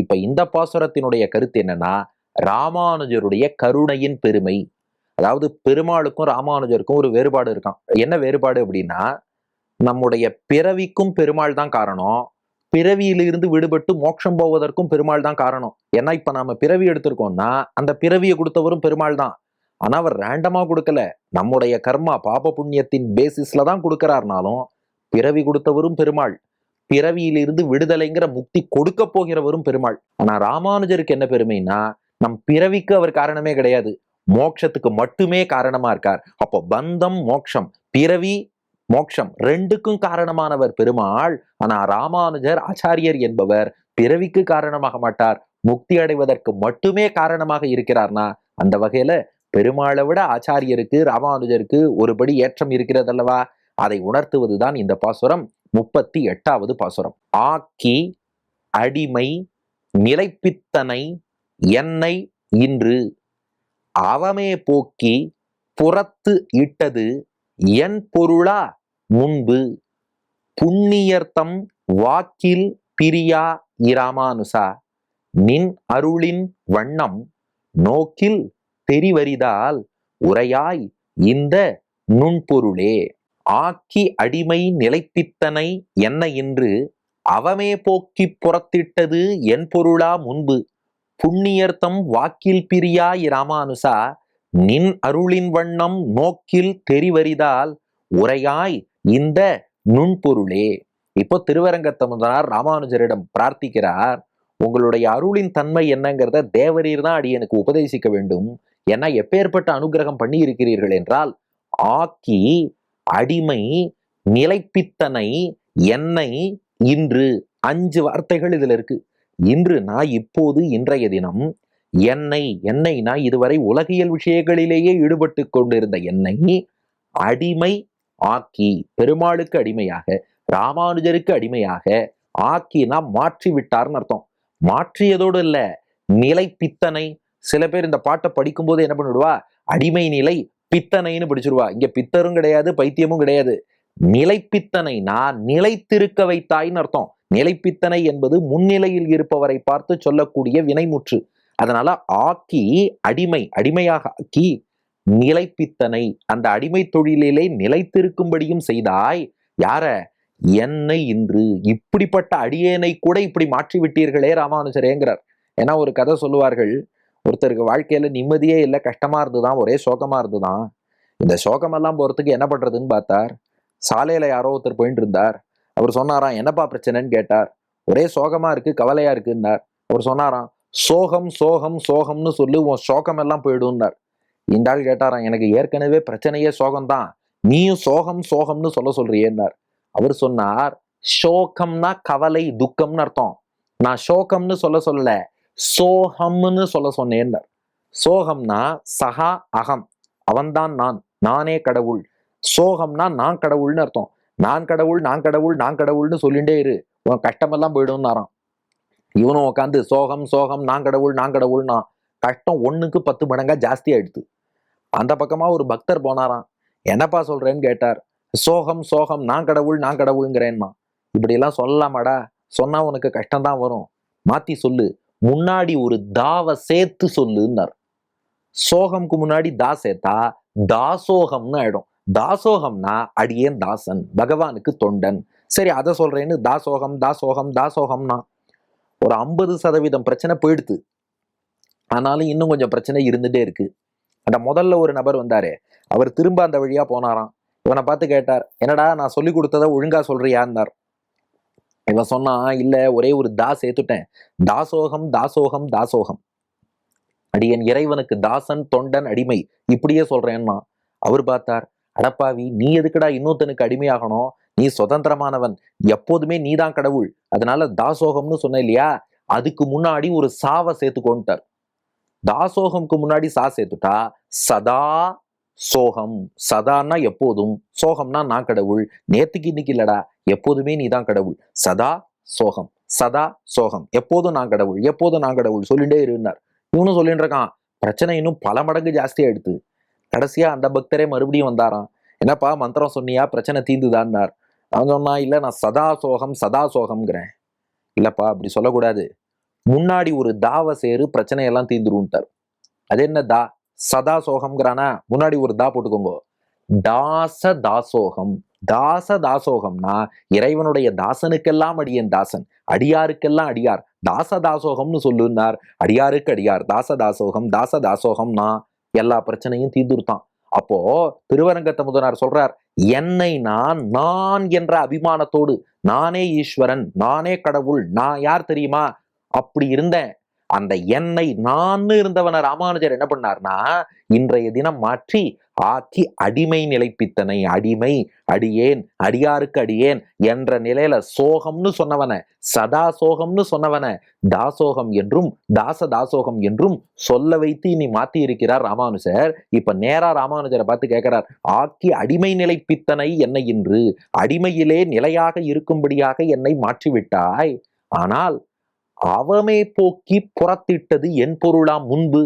இப்ப இந்த பாசுரத்தினுடைய கருத்து என்னன்னா ராமானுஜருடைய கருணையின் பெருமை. அதாவது பெருமாளுக்கும் ராமானுஜருக்கும் ஒரு வேறுபாடு இருக்கான் என்ன வேறுபாடு அப்படின்னா நம்முடைய பிறவிக்கும் பெருமாள் தான் காரணம். பிறவியிலிருந்து விடுபட்டு மோட்சம் போவதற்கும் பெருமாள் தான் காரணம். ஏன்னா இப்ப நாம பிறவி எடுத்திருக்கோம்னா அந்த பிறவியை கொடுத்தவரும் பெருமாள் தான். ஆனா அவர் ரேண்டமா கொடுக்கல. நம்முடைய கர்மா பாப புண்ணியத்தின் பேசிஸ்ல தான் கொடுக்கிறாருனாலும் பிறவி கொடுத்தவரும் பெருமாள். பிறவியிலிருந்து விடுதலைங்கிற முக்தி கொடுக்க போகிறவரும் பெருமாள். ஆனா ராமானுஜருக்கு என்ன பெருமைன்னா நம் பிறவிக்கு அவர் காரணமே கிடையாது. மோட்சத்துக்கு மட்டுமே காரணமா இருக்கார். அப்போ பந்தம் மோட்சம் பிறவி மோட்சம் ரெண்டுக்கும் காரணமானவர் பெருமாள். ஆனா ராமானுஜர் ஆச்சாரியர் என்பவர் பிறவிக்கு காரணமாக மாட்டார். முக்தி அடைவதற்கு மட்டுமே காரணமாக இருக்கிறார்னா அந்த வகையில பெருமாளை விட ஆச்சாரியருக்கு ராமானுஜருக்கு ஒருபடி ஏற்றம் இருக்கிறதல்லவா? அதை உணர்த்துவதுதான் இந்த பாசுரம். முப்பத்தி எட்டாவது பாசுரம். ஆக்கி அடிமை நிலைப்பித்தனை என்னை இன்று அவமே போக்கி புறத்து இட்டது என் பொருளா முன்பு புண்ணியர்த்தம் வாக்கில் பிரியா இராமானுசா. நின் அருளின் வண்ணம் நோக்கில் தெரிவரிதால் உரையாய் இந்த நுண்பொருளே. ஆக்கி அடிமை நிலைப்பித்தனை என்ன என்று அவமே போக்கி புறத்திட்டது என் பொருளா முன்பு. புண்ணியர்த்தம் வாக்கில் பிரியா இராமானுசா நின் அருளின் வண்ணம் நோக்கில் தெரிவறிதால் உரையாய் இந்த நுண்பொருளே. இப்போ திருவரங்கத்தமுதனார் ராமானுஜரிடம் பிரார்த்திக்கிறார் உங்களுடைய அருளின் தன்மை என்னங்கிறத தேவரீர் தான் அடியனுக்கு உபதேசிக்க வேண்டும். ஏன்னா எப்பேற்பட்ட அனுகிரகம் பண்ணி இருக்கிறீர்கள் என்றால் ஆக்கி அடிமை நிலைப்பித்தனை என்னை இன்று அஞ்சு வார்த்தைகள் இதுல இருக்கு. இன்று நான் இப்போது இன்றைய தினம் என்னை என்னை நான் இதுவரை உலகியல் விஷயங்களிலேயே ஈடுபட்டு கொண்டிருந்த என்னை அடிமை ஆக்கி பெருமாளுக்கு அடிமையாக ராமானுஜருக்கு அடிமையாக ஆக்கினா மாற்றி விட்டார்னு அர்த்தம். மாற்றியதோடு இல்லை நிலைப்பித்தனை. சில பேர் இந்த பாட்டை படிக்கும்போது என்ன பண்ணிடுவா? அடிமை நிலை பித்தனைன்னு பிடிச்சிருவா. இங்க பித்தரும் கிடையாது பைத்தியமும் கிடையாது. நிலைப்பித்தனை நான் நிலைத்திருக்க வைத்தாய்ன்னு அர்த்தம். நிலைப்பித்தனை என்பது முன்னிலையில் இருப்பவரை பார்த்து சொல்லக்கூடிய வினைமுற்று. அதனால ஆக்கி அடிமை அடிமையாக ஆக்கி நிலைப்பித்தனை அந்த அடிமை தொழிலிலே நிலைத்திருக்கும்படியும் செய்தாய். யார? என்னை இன்று இப்படிப்பட்ட அடியேனை கூட இப்படி மாற்றி விட்டீர்களே ராமானுஜரேங்கிறார். ஏன்னா ஒரு கதை சொல்லுவார்கள் ஒருத்தருக்கு வாழ்க்கையில் நிம்மதியே இல்லை கஷ்டமா இருந்துதான் ஒரே சோகமா இருந்துதான். இந்த சோகமெல்லாம் போகிறதுக்கு என்ன பண்ணுறதுன்னு பார்த்தார். சாலையில் யாரோ ஒருத்தர் போயிட்டு இருந்தார். அவர் சொன்னாராம் என்னப்பா பிரச்சனைன்னு கேட்டார். ஒரே சோகமாக இருக்கு கவலையாக இருக்குன்னார். அவர் சொன்னாராம் சோகம் சோகம் சோகம்னு சொல்லி உன் சோகமெல்லாம் போயிடும்னார். இந்த ஆள் கேட்டாராம் எனக்கு ஏற்கனவே பிரச்சனையே சோகம்தான். நீயும் சோகம் சோகம்னு சொல்ல சொல்றியேன்னார். அவர் சொன்னார் சோகம்னா கவலை துக்கம்னு அர்த்தம். நான் சோகம்னு சொல்ல சொல்லல. சோகம்னு சொல்ல சொன்னேன்னார். சோகம்னா சஹா அகம். அவன்தான் நான். நானே கடவுள். சோகம்னா நான் கடவுள்னு அர்த்தம். நான் கடவுள் நான் கடவுள் நான் கடவுள்னு சொல்லிட்டே இரு. உன் கஷ்டமெல்லாம் போயிடும்னாராம். இவனும் உட்காந்து சோகம் சோகம் நான் கடவுள் நான் கடவுள்னா கஷ்டம் ஒன்றுக்கு பத்து மடங்கா ஜாஸ்தி ஆயிடுது. அந்த பக்கமாக ஒரு பக்தர் போனாராம். என்னப்பா சொல்கிறேன்னு கேட்டார். சோகம் சோகம் நான் கடவுள் நான் கடவுள்ங்கிறேன்னா. இப்படியெல்லாம் சொல்லலாமாடா? சொன்னால் உனக்கு கஷ்டம்தான் வரும். மாற்றி சொல்லு. முன்னாடி ஒரு தாவை சேர்த்து சொல்லுன்னார். சோகம்க்கு முன்னாடி தா சேர்த்தா தாசோகம்னு ஆயிடும். தாசோகம்னா அடியேன் தாசன் பகவானுக்கு தொண்டன். சரி அதை சொல்றேன்னு தாசோகம் தாசோகம் தாசோகம்னா. ஒரு ஐம்பது சதவீதம் பிரச்சனை போயிடுது ஆனாலும் இன்னும் கொஞ்சம் பிரச்சனை இருந்துட்டே இருக்கு. அந்த முதல்ல ஒரு நபர் வந்தாரு அவர் திரும்ப அந்த வழியா போனாராம். இவனை பார்த்து கேட்டார் என்னடா நான் சொல்லி கொடுத்ததை ஒழுங்கா சொல்றியான்னார். இவன் சொன்னா இல்ல ஒரே ஒரு தா சேர்த்துட்டேன். தாசோகம் தாசோகம் தாசோகம். அடியன் இறைவனுக்கு தாசன் தொண்டன் அடிமை. இப்படியே சொல்றேன்னா. அவர் பார்த்தார் அடப்பாவி நீ எதுக்குடா இன்னொருத்தனுக்கு அடிமையாகணும்? நீ சுதந்திரமானவன். எப்போதுமே நீதான் கடவுள். அதனால தாசோகம்னு சொன்ன இல்லையா? அதுக்கு முன்னாடி ஒரு சாவை சேர்த்துக்கோன்ட்டார். தாசோகம்க்கு முன்னாடி சா சேர்த்துட்டா சதா சோகம். சதான்னா எப்போதும் சோகம்னா நான் கடவுள். நேத்துக்கு இன்னைக்கு இல்லடா. எப்போதுமே நீ தான் கடவுள். சதா சோகம். சதா சோகம். எப்போதும் நான் கடவுள். எப்போதும் நான் கடவுள் சொல்லிட்டே இருந்தார். இவனும் சொல்லிட்டு இருக்கான் பிரச்சனை இன்னும் பல மடங்கு ஜாஸ்தியா எடுத்து கடைசியா அந்த பக்தரே மறுபடியும் வந்தாராம். என்னப்பா மந்திரம் சொன்னியா? பிரச்சனை தீந்துதான்னார். அவன் சொன்னா இல்ல நான் சதா சோகம் சதா சோகம்ங்கிறேன். இல்லப்பா அப்படி சொல்லக்கூடாது. முன்னாடி ஒரு தாவ சேரு பிரச்சனையெல்லாம் தீந்துருன்ட்டார் அது என்ன தா? சதா சோகம்ங்கிறானா? முன்னாடி ஒரு தா போட்டுக்கோங்க. தாச தாசோகம். தாச தாசோகம்னா இறைவனுடைய தாசனுக்கெல்லாம் அடியன் தாசன். அடியாருக்கெல்லாம் அடியார். தாச தாசோகம்னு சொல்லுனார் அடியாருக்கு அடியார். தாச தாசோகம் தாச தாசோகம்னா எல்லா பிரச்சனையும் தீர்ந்துருத்தான். அப்போ திருவரங்கத்த முதனார் சொல்றார் என்னை நான் நான் என்ற அபிமானத்தோடு நானே ஈஸ்வரன் நானே கடவுள் நான் யார் தெரியுமா? அப்படி இருந்தேன். அந்த என்னை நான் இருந்தவன ராமானுஜர் என்ன பண்ணார்னா இன்றைய தினம் மாற்றி ஆக்கி அடிமை நிலைப்பித்தனை அடிமை அடியேன் அடியாருக்கு அடியேன் என்ற நிலையில சோகம்னு சொன்னவன சதா சோகம்னு சொன்னவன தாசோகம் என்றும் தாச தாசோகம் என்றும் சொல்ல வைத்து இனி மாத்தி இருக்கிறார் ராமானுஜர். இப்ப நேரா ராமானுஜரை பார்த்து கேட்கிறார் ஆக்கி அடிமை நிலைப்பித்தனை என்னை இன்று அடிமையிலே நிலையாக இருக்கும்படியாக என்னை மாற்றிவிட்டாய். ஆனால் அவமே போக்கி புறத்திட்டது என் பொருளாம் முன்பு.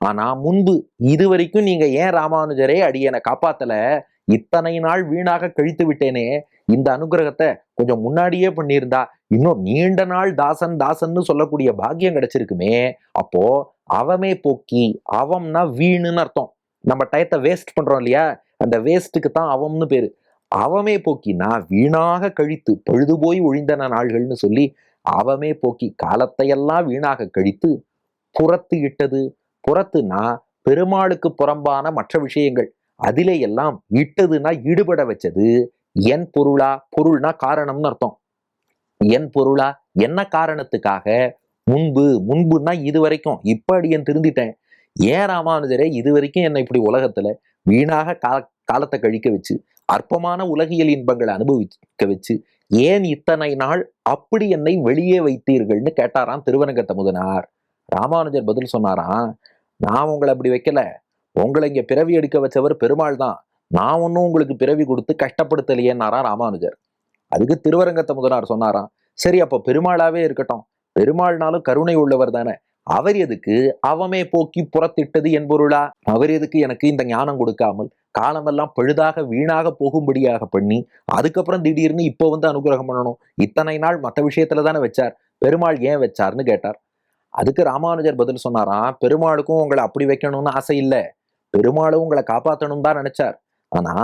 ஆனா முன்பு இதுவரைக்கும் நீங்க ஏன் ராமானுஜரே அடியனை காப்பாத்தல? இத்தனை நாள் வீணாக கழித்து விட்டேனே. இந்த அனுகிரகத்தை கொஞ்சம் முன்னாடியே பண்ணியிருந்தா இன்னும் நீண்ட நாள் தாசன் தாசன்னு சொல்லக்கூடிய பாக்கியம் கிடைச்சிருக்குமே. அப்போ அவமே போக்கி அவம்னா வீணுன்னு அர்த்தம். நம்ம டயத்தை வேஸ்ட் பண்றோம் இல்லையா? அந்த வேஸ்ட்டுக்கு தான் அவம்னு பேரு. அவமே போக்கினா வீணாக கழித்து பொழுது போய் ஒழிந்தன நாள்கள்னு சொல்லி அவமே போக்கி காலத்தையெல்லாம் வீணாக கழித்து புறத்து இட்டது. புறத்துனா பெருமாளுக்கு புறம்பான மற்ற விஷயங்கள். அதிலே எல்லாம் இட்டதுன்னா ஈடுபட வச்சது. என் பொருளா? பொருள்னா காரணம்னு அர்த்தம். என் பொருளா? என்ன காரணத்துக்காக? முன்பு முன்புன்னா இது வரைக்கும் இப்ப என் திருந்திட்டேன். ஏன் ராமானுஜரே இது வரைக்கும் என்னை இப்படி உலகத்துல வீணாக கால காலத்தை கழிக்க வச்சு அற்பமான உலகியல் இன்பங்களை அனுபவிக்க வச்சு ஏன் இத்தனை நாள் அப்படி என்னை வெளியே வைத்தீர்கள்னு கேட்டாராம் திருவனங்கத்த முதனார். ராமானுஜர் பதில் சொன்னாராம் நான் உங்களை அப்படி வைக்கல. உங்களை இங்க பிறவி எடுக்க வச்சவர் பெருமாள் தான். நான் ஒன்றும் உங்களுக்கு பிறவி கொடுத்து கஷ்டப்படுத்தலையேன்னாரா ராமானுஜர். அதுக்கு திருவரங்கத்த முதனார் சொன்னாராம் சரி அப்போ பெருமாளாவே இருக்கட்டும். பெருமாள்னாலும் கருணை உள்ளவர் தானே. அவர் எதுக்கு அவமே போக்கி புறத்திட்டது என்பொருளா? அவர் எதுக்கு எனக்கு இந்த ஞானம் கொடுக்காமல் காலமெல்லாம் பழுதாக வீணாக போகும்படியாக பண்ணி அதுக்கப்புறம் திடீர்னு இப்போ வந்து அனுகிரகம் பண்ணணும். இத்தனை நாள் மற்ற விஷயத்துல தானே வச்சார். பெருமாள் ஏன் வச்சார்னு கேட்டார். அதுக்கு ராமானுஜர் பதில் சொன்னாராம் பெருமாளுக்கும் உங்களை அப்படி வைக்கணும்னு ஆசை இல்லை. பெருமாளும் உங்களை காப்பாற்றணும் தான் நினைச்சார். ஆனா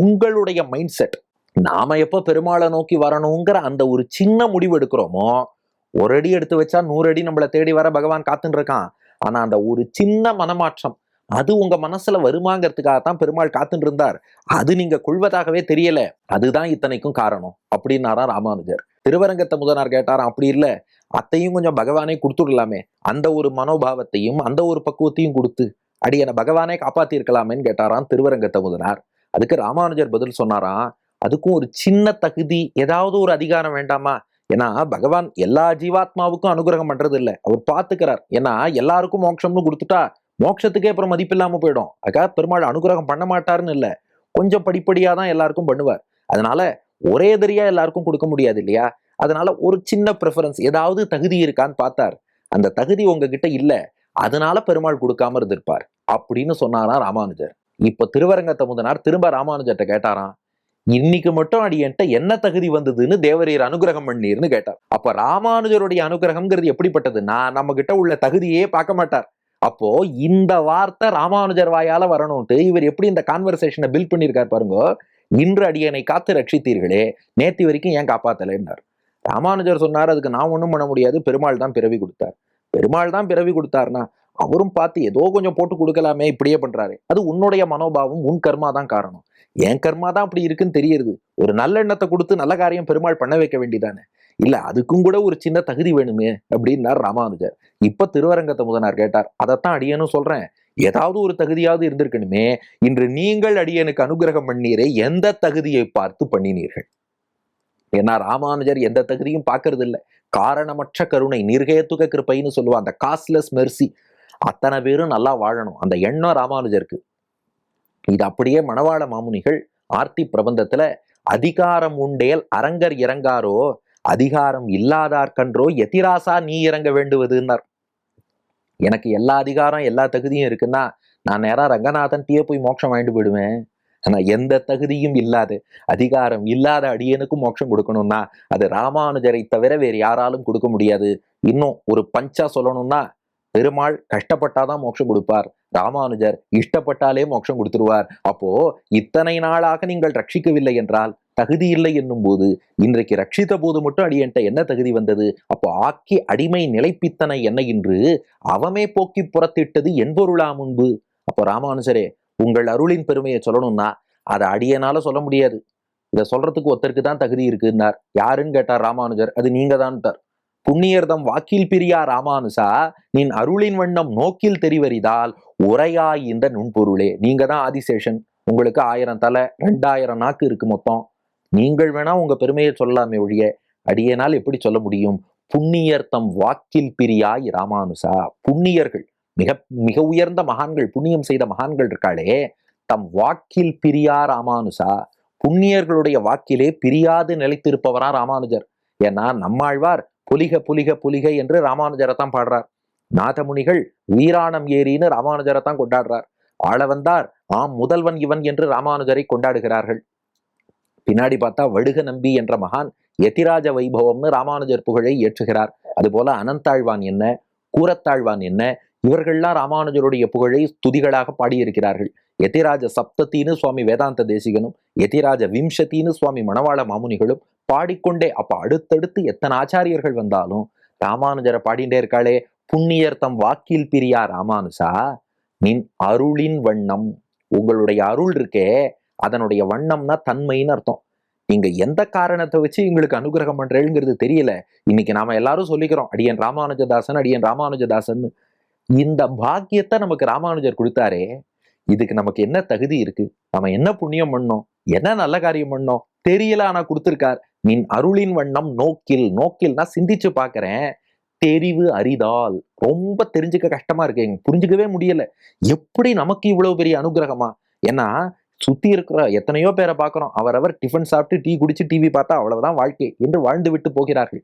உங்களுடைய மைண்ட் செட் நாம எப்போ பெருமாளை நோக்கி வரணுங்கிற அந்த ஒரு சின்ன முடிவு எடுக்கிறோமோ ஒரு அடி எடுத்து வச்சா நூறு அடி நம்மளை தேடி வர பகவான் காத்துன்னு இருக்கான். ஆனா அந்த ஒரு சின்ன மனமாற்றம் அது உங்க மனசுல வருமாங்கிறதுக்காக தான் பெருமாள் காத்துட்டு இருந்தார் அது நீங்க கொள்வதாகவே தெரியல. அதுதான் இத்தனைக்கும் காரணம் அப்படின்னாராம் ராமானுஜர். திருவரங்கத்தை முதனார் கேட்டாராம் அப்படி இல்ல. அத்தையும் கொஞ்சம் பகவானே கொடுத்துடலாமே. அந்த ஒரு மனோபாவத்தையும் அந்த ஒரு பக்குவத்தையும் கொடுத்து அடியனை பகவானே காப்பாத்தி இருக்கலாமேன்னு கேட்டாராம் திருவரங்கத்தை முதனார். அதுக்கு ராமானுஜர் பதில் சொன்னாராம் அதுக்கும் ஒரு சின்ன தகுதி ஏதாவது ஒரு அதிகாரம் வேண்டாமா? ஏன்னா பகவான் எல்லா ஜீவாத்மாவுக்கும் அனுகிரகம் பண்றது இல்லை அவர் பார்த்துக்கிறார் ஏன்னா எல்லாருக்கும் மோட்சம்னு கொடுத்துட்டா மோட்சத்துக்கே அப்புறம் மதிப்பில்லாமல் போயிடும். அதுக்காக பெருமாள் அனுகிரகம் பண்ண மாட்டாருன்னு இல்லை. கொஞ்சம் படிப்படியாக தான் எல்லாருக்கும் பண்ணுவார். அதனால ஒரே தெரியா எல்லாருக்கும் கொடுக்க முடியாது இல்லையா? அதனால ஒரு சின்ன ப்ரிஃபரன்ஸ் ஏதாவது தகுதி இருக்கான்னு பார்த்தார். அந்த தகுதி உங்ககிட்ட இல்லை. அதனால பெருமாள் கொடுக்காம இருந்திருப்பார். அப்படின்னு சொன்னாராம் ராமானுஜர். இப்ப திருவரங்கத்தை முதனார் திரும்ப ராமானுஜர்கிட்ட கேட்டாராம். இன்னைக்கு மட்டும் அடியன்ட்ட என்ன தகுதி வந்ததுன்னு தேவரீர் அனுகிரகம் பண்ணீர்னு கேட்டார். அப்ப ராமானுஜருடைய அனுகிரகம்ங்கிறது எப்படிப்பட்டதுன்னா நம்ம கிட்ட உள்ள தகுதியே பார்க்க மாட்டார். அப்போ இந்த வார்த்தை ராமானுஜர் வாயால வரணும்ட்டு இவர் எப்படி இந்த கான்வர்சேஷனை பில்ட் பண்ணியிருக்கார் பாருங்க. இன்று அடியனை காத்து ரட்சித்தீர்களே நேத்தி வரைக்கும் ஏன் காப்பாத்தலைன்னார். ராமானுஜர் சொன்னார் அதுக்கு நான் ஒன்றும் பண்ண முடியாது பெருமாள் தான் பிறவி கொடுத்தார். பெருமாள் தான் பிறவி கொடுத்தாருன்னா அவரும் பார்த்து ஏதோ கொஞ்சம் போட்டு கொடுக்கலாமே இப்படியே பண்றாரு. அது உன்னுடைய மனோபாவம் உன் கர்மா தான் காரணம். என் கர்மா தான் அப்படி இருக்குன்னு தெரியுது ஒரு நல்ல எண்ணத்தை கொடுத்து நல்ல காரியம் பெருமாள் பண்ண வைக்க வேண்டியதானே. இல்லை அதுக்கும் கூட ஒரு சின்ன தகுதி வேணுமே அப்படின்னார் ராமானுஜர். இப்போ திருவரங்கத்தை முதனார் கேட்டார் அதைத்தான் அடியனும் சொல்கிறேன் ஏதாவது ஒரு தகுதியாவது இருந்திருக்கணுமே. இன்று நீங்கள் அடியனுக்கு அனுகிரகம் பண்ணீரே எந்த தகுதியை பார்த்து பண்ணினீர்கள்? ஏன்னா ராமானுஜர் எந்த தகுதியும் பார்க்கறது இல்லை காரணமற்ற கருணை நிர்கேத்துக கிருப்பைன்னு சொல்லுவான் அந்த காஸ்ட்லெஸ் மெர்சி. அத்தனை பேரும் நல்லா வாழணும் அந்த எண்ணம் ராமானுஜருக்கு. இது அப்படியே மணவாள மாமுனிகள் ஆர்த்தி பிரபந்தத்துல அதிகாரம் உண்டேல் அரங்கர் இறங்காரோ அதிகாரம் இல்லாதார்கன்றோ எதிராசா நீ இறங்க வேண்டுவதுன்னார். எனக்கு எல்லா அதிகாரம் எல்லா தகுதியும் இருக்குன்னா நான் நேராக ரங்கநாதன் டீயே போய் மோட்சம் வாங்கிட்டு போயிடுவேன். ஆனால் எந்த தகுதியும் இல்லாத அதிகாரம் இல்லாத அடியனுக்கும் மோட்சம் கொடுக்கணும்னா அது ராமானுஜரை தவிர வேறு யாராலும் கொடுக்க முடியாது. இன்னும் ஒரு பஞ்சா சொல்லணும்னா பெருமாள் கஷ்டப்பட்டாதான் மோட்சம் கொடுப்பார். ராமானுஜர் இஷ்டப்பட்டாலே மோட்சம் கொடுத்துருவார். அப்போ இத்தனை நாளாக நீங்கள் ரட்சிக்கவில்லை என்றால் தகுதி இல்லை என்னும் போது இன்றைக்கு ரட்சித்த போது மட்டும் அடியன்ட்ட என்ன தகுதி வந்தது? அப்போ ஆக்கி அடிமை நிலைப்பித்தனை என்ன என்று அவமே போக்கி புறத்திட்டது என்பொருளா முன்பு? அப்போ ராமானுசரே உங்கள் அருளின் பெருமையை சொல்லணும்னா அதை அடியனால சொல்ல முடியாது. இதை சொல்றதுக்கு ஒருத்தருக்கு தான் தகுதி இருக்குன்னார். யாருன்னு கேட்டார் ராமானுஜர்? அது நீங்க தான்ட்டார் புண்ணியர்தம் வாக்கில் பிரியா ராமானுசா நின் அருளின் வண்ணம் நோக்கில் தெரிவறிதால் உரையாய் இந்த நுண்பொருளே. நீங்க தான் ஆதிசேஷன். உங்களுக்கு ஆயிரம் தலை ரெண்டாயிரம் நாக்கு இருக்கு மொத்தம். நீங்கள் வேணா உங்க பெருமையை சொல்லலாமே ஒழிய அடியனால் எப்படி சொல்ல முடியும்? புண்ணியர் தம் வாக்கில் பிரியாய் ராமானுசா புண்ணியர்கள் மிக மிக உயர்ந்த மகான்கள் புண்ணியம் செய்த மகான்கள் இருக்காளே தம் வாக்கில் பிரியா ராமானுசா புண்ணியர்களுடைய வாக்கிலே பிரியாது நிலைத்திருப்பவரா ராமானுஜர் ஏன்னா நம்மாழ்வார் புலிக புலிக புலிக என்று ராமானுஜரை தான் பாடுறார். நாதமுனிகள் வீராணம் ஏறின்னு ராமானுஜரை தான் கொண்டாடுறார். ஆள வந்தார் ஆம் முதல்வன் இவன் என்று ராமானுஜரை கொண்டாடுகிறார்கள். பின்னாடி பார்த்தா வடுக நம்பி என்ற மகான் எதிராஜ வைபவம்னு ராமானுஜர் புகழை ஏற்றுகிறார். அதுபோல அனந்தாழ்வான் என்ன? கூரத்தாழ்வான் என்ன? இவர்கள்லாம் ராமானுஜருடைய புகழை துதிகளாக பாடியிருக்கிறார்கள். எத்திராஜ சப்தத்தின்னு சுவாமி வேதாந்த தேசிகனும் எதிராஜ விம்சத்தின்னு சுவாமி மணவாள மாமுனிகளும் பாடிக்கொண்டே அப்ப அடுத்தடுத்து எத்தனை ஆச்சாரியர்கள் வந்தாலும் ராமானுஜரை பாடிண்டே இருக்காளே புண்ணியர் தம் வாக்கில் பிரியா ராமானுசா நின் அருளின் வண்ணம். உங்களுடைய அருள் இருக்கே அதனுடைய வண்ணம்னா தன்மைன்னு அர்த்தம். நீங்க எந்த காரணத்தை வச்சு எங்களுக்கு அனுகிரகம் பண்றேங்கிறது தெரியல. இன்னைக்கு நாம எல்லாரும் சொல்லிக்கிறோம் அடியன் ராமானுஜதாசன் அடியன் ராமானுஜதாசன் இந்த பாக்கியத்தை நமக்கு ராமானுஜர் கொடுத்தாரே இதுக்கு நமக்கு என்ன தகுதி இருக்கு? நம்ம என்ன புண்ணியம் பண்ணோம்? என்ன நல்ல காரியம் பண்ணோம்? தெரியல ஆனா கொடுத்துருக்கார். நின் அருளின் வண்ணம் நோக்கில் நோக்கில்னா சிந்திச்சு பார்க்கறேன் தெரிவு அறிதால் ரொம்ப தெரிஞ்சுக்க கஷ்டமா இருக்கு. எனக்கு புரிஞ்சுக்கவே முடியல. எப்படி நமக்கு இவ்வளவு பெரிய அனுகிரகமா? ஏன்னா சுற்றி இருக்கிற எத்தனையோ பேரை பார்க்குறோம். அவரவர் டிஃபன் சாப்பிட்டு டீ குடிச்சு டிவி பார்த்தா அவ்வளவுதான் வாழ்க்கை என்று வாழ்ந்து விட்டு போகிறார்கள்.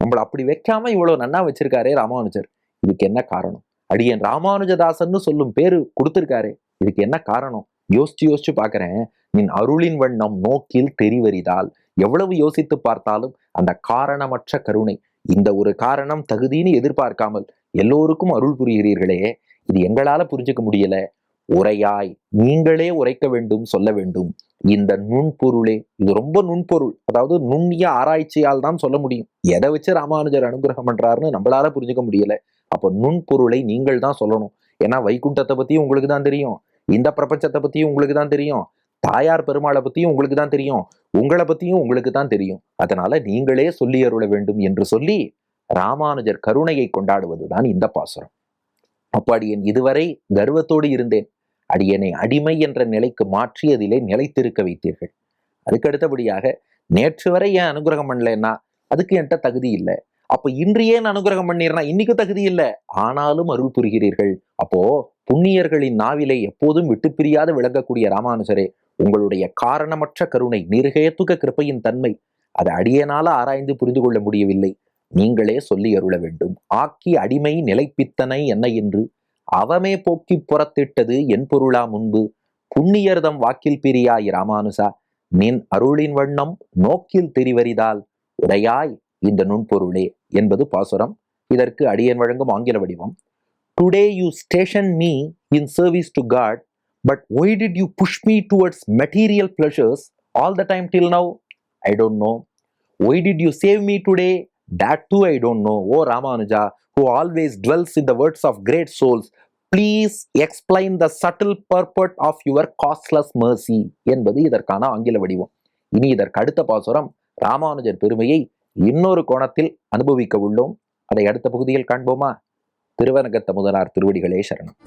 நம்மளை அப்படி வைக்காம இவ்வளவு நன்னா வச்சிருக்காரே ராமானுஜர். இதுக்கு என்ன காரணம்? அடியன் ராமானுஜதாசன்னு சொல்லும் பேரு கொடுத்துருக்காரு. இதுக்கு என்ன காரணம்? யோசிச்சு யோசிச்சு பார்க்குறேன். நின் அருளின் வண்ணம் நோக்கில் தெரிவறிதால் எவ்வளவு யோசித்து பார்த்தாலும் அந்த காரணமற்ற கருணை. இந்த ஒரு காரணம் தகுதின்னு எதிர்பார்க்காமல் எல்லோருக்கும் அருள் புரிகிறீர்களே. இது எங்களால புரிஞ்சுக்க முடியல. உரையாய் நீங்களே உரைக்க வேண்டும் சொல்ல வேண்டும். இந்த நுண்பொருளே இது ரொம்ப நுண்பொருள். அதாவது நுண்ணிய ஆராய்ச்சியால் தான் சொல்ல முடியும். எதை வச்சு ராமானுஜர் அனுகிரகம் பண்றாருன்னு நம்மளால புரிஞ்சுக்க முடியல. அப்போ நுண்பொருளை நீங்கள் தான் சொல்லணும். ஏன்னா வைகுண்டத்தை பத்தியும் உங்களுக்கு தான் தெரியும். இந்த பிரபஞ்சத்தை பத்தியும் உங்களுக்கு தான் தெரியும். தாயார் பெருமாளை பத்தியும் உங்களுக்கு தான் தெரியும். உங்களை பத்தியும் உங்களுக்கு தான் தெரியும். அதனால நீங்களே சொல்லி அருள வேண்டும் என்று சொல்லி ராமானுஜர் கருணையை கொண்டாடுவதுதான் இந்த பாசுரம். அப்ப என் இதுவரை கர்வத்தோடு இருந்தேன். அடியனை அடிமை என்ற நிலைக்கு மாற்றி அதிலே நிலைத்திருக்க வைத்தீர்கள். அதுக்கு அடுத்தபடியாக நேற்று வரை ஏன் அனுகிரகம் பண்ணலன்னா அதுக்கு என்கிட்ட தகுதி இல்லை. அப்ப இன்று ஏன் அனுகிரகம் பண்ணீர்னா இன்னைக்கு தகுதி இல்லை. ஆனாலும் அருள் புரிகிறீர்கள். அப்போ புண்ணியர்களின் நாவிலே எப்போதும் விட்டு பிரியாது விளங்கக்கூடிய ராமானுசரே உங்களுடைய காரணமற்ற கருணை நிர்ஹேத்துக கிருப்பையின் தன்மை அதை அடியனால ஆராய்ந்து புரிந்து கொள்ள முடியவில்லை. நீங்களே சொல்லி அருள வேண்டும். ஆக்கி அடிமை நிலைப்பித்தனை என்ன என்று அவமே போக்கி புறத்திட்டது என் பொருளா முன்பு. புண்ணியர்தம் வாக்கில் பிரியாய் ராமானுசா. நின் அருளின் வண்ணம் நோக்கில் தெரிவறிதால் உடையாய் இந்த நுண்பொருளே என்பது பாசுரம். இதற்கு அடியன் வழங்கும் ஆங்கில வடிவம். Today you station me in service to God but why did you push me towards material pleasures all the time till now I don't know why did you save me today That too I don't know O Ramanuja who always dwells in the words of great souls please explain the subtle purport of your causeless mercy என்பது இதற்கான ஆங்கில வடிவம் இனி இதற்கு அடுத்த பாசுரம் ராமானுஜர் பெருமையை இன்னொரு கோணத்தில் அனுபவிக்க உள்ளோம் அதை அடுத்த பகுதியில் காண்போமா திருவனகத்த முதலார் திருவடிகளே சரணம்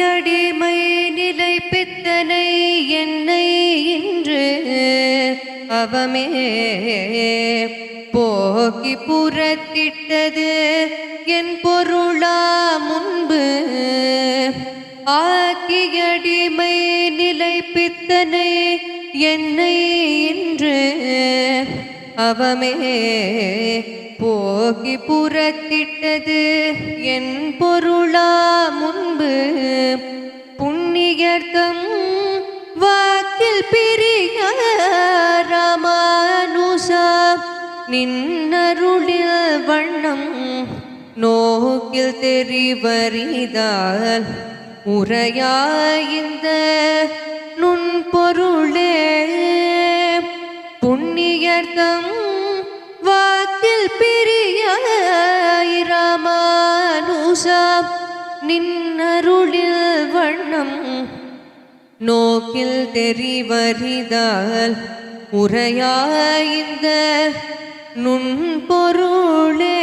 அடிமை நிலை பித்தனை என்னை இன்று அவமே போக்கி புறத்திட்டது என் பொருளா முன்பு. ஆக்கியடிமை நிலை பித்தனை என்னை இன்று அவமே போகி புறத்திட்டது. என் பொருளா முன்பு புண்ணியர்த்தம் வாக்கில் பிரிய ராமானுஷா நின்னருளில் வண்ணம் நோக்கில் தெரிவறிதால் உரையாய்ந்த நுண் நின்னருளில் வண்ணம் நோக்கில் தெரிவறிதால் உரையாய்ந்த இந்த நுண்பொருளே.